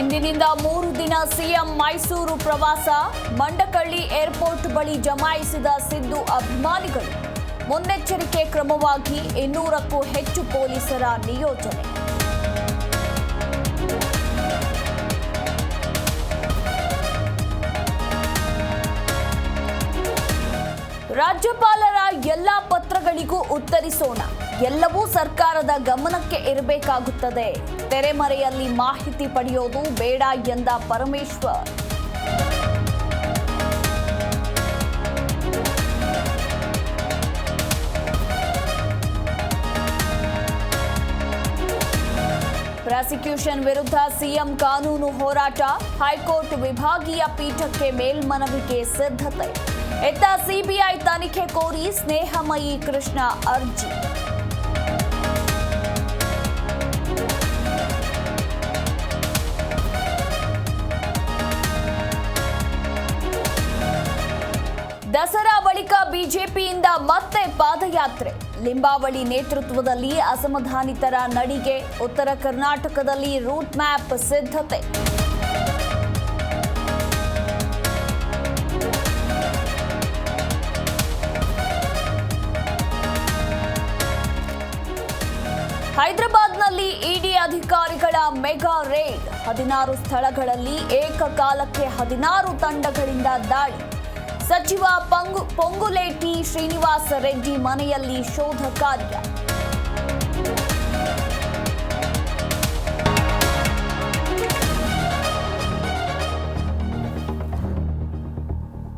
ಇಂದಿನಿಂದ ಮೂರು ದಿನ ಸಿಎಂ ಮೈಸೂರು ಪ್ರವಾಸ, ಮಂಡಕಳ್ಳಿ ಏರ್ಪೋರ್ಟ್ ಬಳಿ ಜಮಾಯಿಸಿದ ಸಿದ್ದು ಅಭಿಮಾನಿಗಳು. ಮುನ್ನೆಚ್ಚರಿಕೆ ಕ್ರಮವಾಗಿ ಇನ್ನೂರಕ್ಕೂ ಹೆಚ್ಚು ಪೊಲೀಸರ ನಿಯೋಜನೆ. ರಾಜ್ಯಪಾಲರ ಎಲ್ಲ ಪತ್ರಗಳಿಗೂ ಉತ್ತರಿಸೋಣ. ಎಲ್ಲವೂ ಸರ್ಕಾರದ ಗಮನಕ್ಕೆ ಇರಬೇಕಾಗುತ್ತದೆ. ತೆರೆಮರೆಯಲ್ಲಿ ಮಾಹಿತಿ ಪಡೆಯೋದು ಬೇಡ ಎಂದ ಪರಮೇಶ್ವರ್. ಪ್ರಾಸಿಕ್ಯೂಷನ್ ವಿರುದ್ಧ ಸಿಎಂ ಕಾನೂನು ಹೋರಾಟ. ಹೈಕೋರ್ಟ್ ವಿಭಾಗೀಯ ಪೀಠಕ್ಕೆ ಮೇಲ್ಮನವಿಗೆ ಸಿದ್ಧತೆ ಇತ್ತ ಸಿಬಿಐ ತನಿಖೆ ಕೋರಿ ಸ್ನೇಹಮಯಿ ಕೃಷ್ಣ ಅರ್ಜಿ. ಬಿಜೆಪಿಯಿಂದ ಮತ್ತೆ ಪಾದಯಾತ್ರೆ. ಲಿಂಬಾವಳಿ ನೇತೃತ್ವದಲ್ಲಿ ಅಸಮಾಧಾನಿತರ ನಡಿಗೆ. ಉತ್ತರ ಕರ್ನಾಟಕದಲ್ಲಿ ರೂಟ್ ಮ್ಯಾಪ್ ಸಿದ್ಧತೆ. ಹೈದರಾಬಾದ್ನಲ್ಲಿ ಇಡಿ ಅಧಿಕಾರಿಗಳ ಮೆಗಾ ರೇಡ್. ಹದಿನಾರು ಸ್ಥಳಗಳಲ್ಲಿ ಏಕಕಾಲಕ್ಕೆ ಹದಿನಾರು ತಂಡಗಳಿಂದ ದಾಳಿ. ಸಚಿವ ಪಂಗು ಪೊಂಗುಲೇಟಿ ಶ್ರೀನಿವಾಸ ರೆಡ್ಡಿ ಮನೆಯಲ್ಲಿ ಶೋಧ ಕಾರ್ಯ.